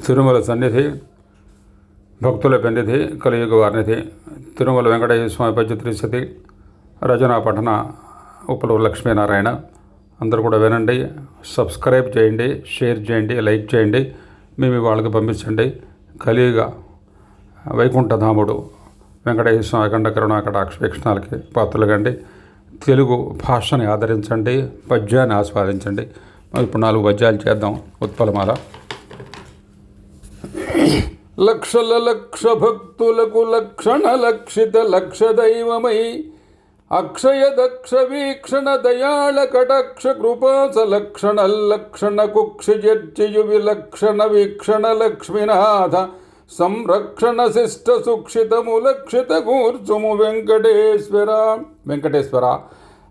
తిరుమల సన్నిధి భక్తుల పెన్నిధి కలియుగ వారినిధి తిరుమల వెంకటేశ్వర స్వామి పద్య రచనా పఠన ఉప్పలు లక్ష్మీనారాయణ. అందరూ కూడా వినండి సబ్స్క్రైబ్ చేయండి షేర్ చేయండి లైక్ చేయండి మేము వాళ్ళకి పంపించండి. కలియుగ వైకుంఠధాముడు వెంకటేశ్వర స్వామి అఖండ కరుణాకటాక్ష వీక్షణాలకి పాత్రలుగండి. తెలుగు భాషని ఆదరించండి పద్యాన్ని ఆస్వాదించండి. ఇప్పుడు నాలుగు పద్యాలు చేద్దాం. ఉత్పలమాల. లక్షల లక్ష భక్తులకు లక్షణ లక్షిత లక్ష దైవమై అక్షయ దక్ష వీక్షణ దయాళ కటాక్ష కృపాస లక్షణ లక్షణ కుక్షిజర్చియు విలక్షణ వీక్షణ లక్ష్మీనాథ సంరక్షణ శిష్ట సుక్షితము లక్షిత కూర్చుము వెంకటేశ్వర. వెంకటేశ్వర.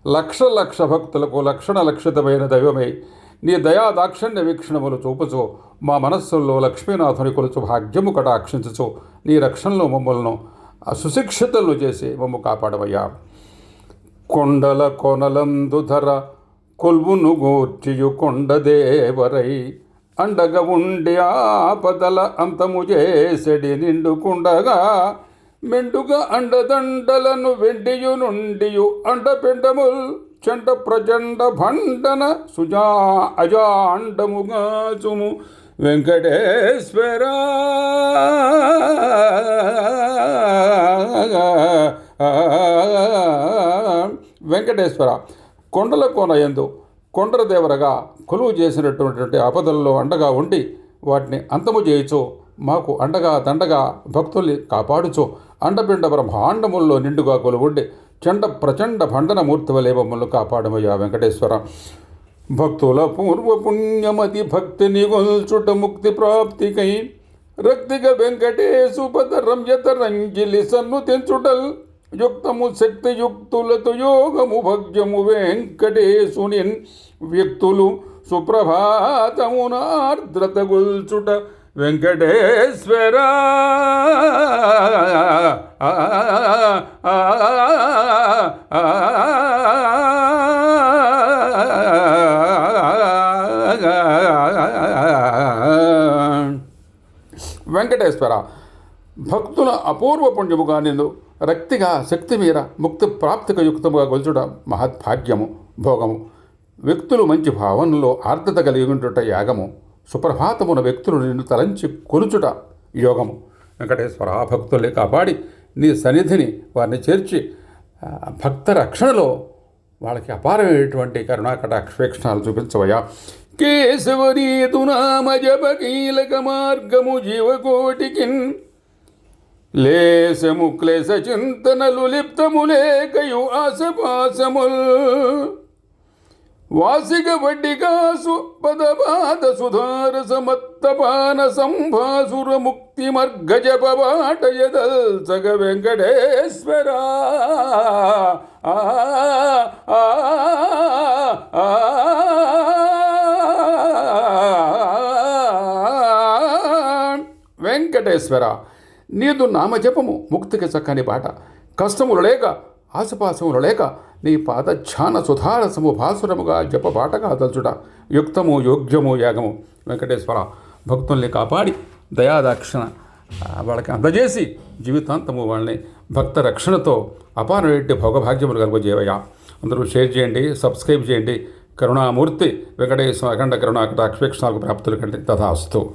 లక్ష లక్ష భక్తులకు లక్షణ లక్షితమైన దైవమై నీ దయా దాక్షణ్య వీక్షణములు చూపుచు మా మనస్సుల్లో లక్ష్మీనాథుని కొలుచు భాగ్యము కటాక్షించుచు నీ రక్షణలో మమ్మల్ని సుశిక్షితులను చేసి మమ్ము కాపాడమయ్యా కొండల కొనలందు ధర కొల్వును గూర్చియు కొండదేవరై అండగ ఉండి ఆపదల అంతము చేసెడి నిండుకుండగా మెండుగా అండదండలను వెండియు నుండియు అండపిండముల్ చండ ప్రచండ భండన సుజా అజాండముగా చుము వెంకటేశ్వర. వెంకటేశ్వర కొండల కోన ఎందు కొండల దేవరగా కొలువు చేసినటువంటి ఆపదల్లో అండగా ఉండి వాటిని అంతము చేయొచ్చు మాకు అండగా దండగా భక్తుల్ని కాపాడుచు అండపిండ బ్రహ్మాండముల్లో నిండుగా కొలువుండి చండ ప్రచండ భండన మూర్తి వలె మమ్మల్ని కాపాడమయ్యా వెంకటేశ్వర. భక్తుల పూర్వపుణ్యమతి భక్తి నిగొల్చుట ముక్తి ప్రాప్తికై రక్తిక వెంకటేశు రమ్యత రంజిలి సన్ను తెంచుటల్ యుక్తము శక్తియుక్తులతో యోగము భగ్యము వెంకటేశునిన్ వ్యక్తులు సుప్రభాతమునార్ద్రత గొల్చుట వెంకటేశ్వర. వెంకటేశ్వర భక్తుల అపూర్వ పుణ్యముగా నిందు రక్తిగా శక్తి మీర ముక్తి ప్రాప్తిక యుక్తముగా గొలుచుట మహద్భాగ్యము భోగము. వ్యక్తులు మంచి భావనలో ఆర్ద్రత కలిగి ఉంటుట యాగము. సుప్రభాతమున వ్యక్తులు నిన్ను తలంచి కొలుచుట యోగము. వెంకటేశ్వర ఆ భక్తుల్ని కాపాడి నీ సన్నిధిని వారిని చేర్చి భక్త రక్షణలో వాళ్ళకి అపారమైనటువంటి కరుణాకటాక్షేక్షణాలు చూపించవయ్యా. కేశవరీతు నామ జప కీలక మార్గము జీవకోటికి లేశము క్లేశ చింతనలు లిప్తము లేకయు ఆశపాసముల్ వాసిక వడ్డికాసు పదపాద సుధార సమత్తపాన సంభాసుర ముక్తి మర్గజ పవాటయదల్ సగ వెంకటేశ్వర వెంకటేశ్వర నీదు నామజపము ముక్తికి చక్కని బాట కష్టములు లేక ఆసుపాసములు లేక నీ పాదఛాన సుధారసము భాసురముగా జపబాటగా తలుచుట యుక్తము యోగ్యము యాగము. వెంకటేశ్వర భక్తుల్ని కాపాడి దయాదాక్షిణ వాళ్ళకి అందజేసి జీవితాంతము వాళ్ళని భక్త రక్షణతో అపారమైన భోగభాగ్యములు కలుగజేవయ్యా. అందరూ షేర్ చేయండి సబ్స్క్రైబ్ చేయండి. కరుణామూర్తి వెంకటేశ్వర అఖండ కరుణా కటాక్షేక్షణాలకు ప్రాప్తులు కంటే తథాస్తు.